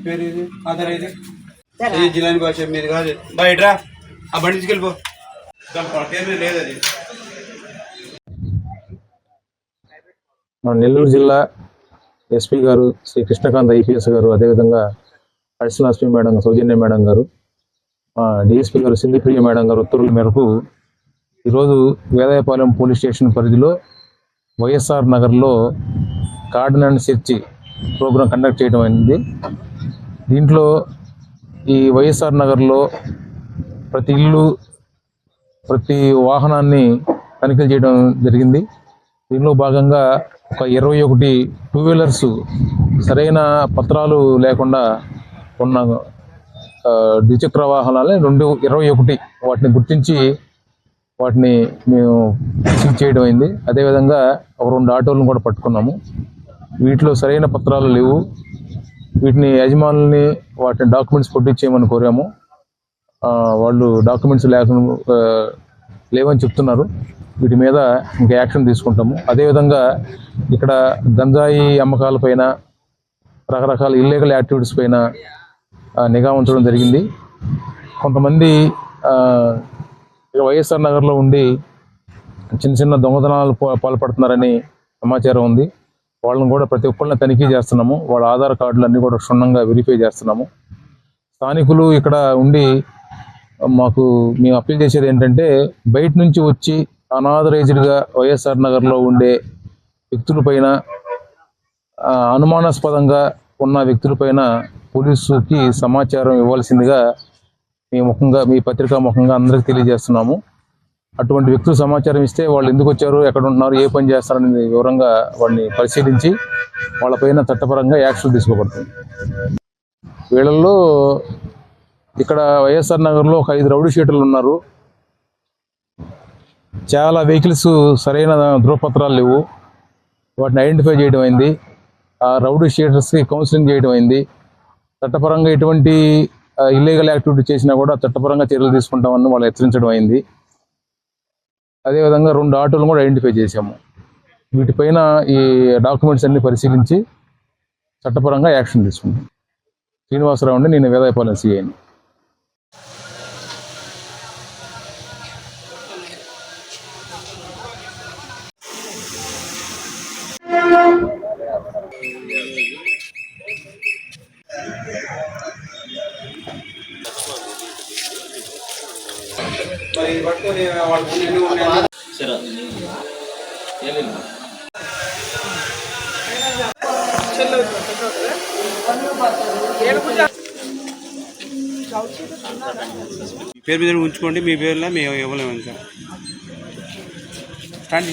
పేరు ఇది ఆధార్ ఇది జిల్లాని భాష? మీది కాదు. బయటరా ఆ బండి తీసుకెళ్ళిపో. దాని లేదు అది మన నెల్లూరు జిల్లా ఎస్పీ గారు శ్రీ కృష్ణకాంత్ ఐపీఎస్ గారు అదేవిధంగా additional SP madam Soujanya madam గారు డిఎస్పీ గారు సింధిప్రియ మేడం గారు ఉత్తర్వుల మేరకు ఈరోజు వేదాయపాలెం పోలీస్ స్టేషన్ పరిధిలో వైఎస్ఆర్ నగర్లో cordon and search program conduct చేయడం అయింది. దీంట్లో ఈ వైఎస్ఆర్ నగర్లో ప్రతి ఇల్లు ప్రతి వాహనాన్ని తనిఖీలు చేయడం జరిగింది. దీనిలో భాగంగా ఒక ఇరవై ఒకటి టూ వీలర్స్ సరైన పత్రాలు లేకుండా ఉన్న ద్విచక్ర వాహనాలే రెండు ఇరవై ఒకటి వాటిని గుర్తించి వాటిని మేము సీజ్ చేయడం అయింది. అదేవిధంగా ఒక రెండు ఆటోలను కూడా పట్టుకున్నాము. వీటిలో సరైన పత్రాలు లేవు. వీటిని యజమానుల్ని వాటిని డాక్యుమెంట్స్ పొట్టించేయమని కోరాము. వాళ్ళు డాక్యుమెంట్స్ లేకుండా లేవని చెప్తున్నారు. వీటి మీద ఇంకా యాక్షన్ తీసుకుంటాము. అదేవిధంగా ఇక్కడ గంజాయి అమ్మకాల పైన రకరకాల ఇల్లీగల్ యాక్టివిటీస్ పైన నిఘా ఉంచడం జరిగింది. కొంతమంది వైఎస్ఆర్ నగర్లో ఉండి చిన్న చిన్న దొంగతనాలు పాల్పడుతున్నారని సమాచారం ఉంది. వాళ్ళని కూడా ప్రతి ఒక్కరిని తనిఖీ చేస్తున్నాము. వాళ్ళ ఆధార్ కార్డులు అన్నీ కూడా క్షుణ్ణంగా వెరిఫై చేస్తున్నాము. స్థానికులు ఇక్కడ ఉండి మాకు మేము అప్పీల్ చేసేది ఏంటంటే బయట నుంచి వచ్చి అనాథరైజ్డ్గా వైఎస్ఆర్ నగర్లో ఉండే వ్యక్తులపైన అనుమానాస్పదంగా ఉన్న వ్యక్తులపైన పోలీసుకి సమాచారం ఇవ్వాల్సిందిగా మీ ముఖంగా మీ పత్రికా ముఖంగా అందరికీ తెలియజేస్తున్నాము. అటువంటి వ్యక్తులు సమాచారం ఇస్తే వాళ్ళు ఎందుకు వచ్చారు ఎక్కడ ఉంటున్నారు ఏ పని చేస్తారనేది వివరంగా వాళ్ళని పరిశీలించి వాళ్ళపైన చట్టపరంగా యాక్షన్ తీసుకోబడుతుంది వీళ్ళల్లో ఇక్కడ వైఎస్ఆర్ నగర్లో ఒక ఐదు రౌడీ షీటర్లు ఉన్నారు. చాలా వెహికల్స్ సరైన ధృవపత్రాలు లేవు. వాటిని ఐడెంటిఫై చేయడం అయింది. ఆ రౌడీ షీటర్స్కి కౌన్సిలింగ్ చేయడం అయింది. చట్టపరంగా ఎటువంటి ఇల్లీగల్ యాక్టివిటీ చేసినా కూడా చట్టపరంగా చర్యలు తీసుకుంటామని వాళ్ళు హెచ్చరించడం అయింది. అదేవిధంగా రెండు ఆటోలు కూడా ఐడెంటిఫై చేశాము. వీటిపైన ఈ డాక్యుమెంట్స్ అన్ని పరిశీలించి చట్టపరంగా యాక్షన్ తీసుకుంటాం శ్రీనివాసరావు అండి నేను వేదాయపాలెం సిఐని మరి పట్టుకొని వాళ్ళు పేరు మీద ఉంచుకోండి మీ పేరులో మేము ఇవ్వలేము ఇంకా. రండి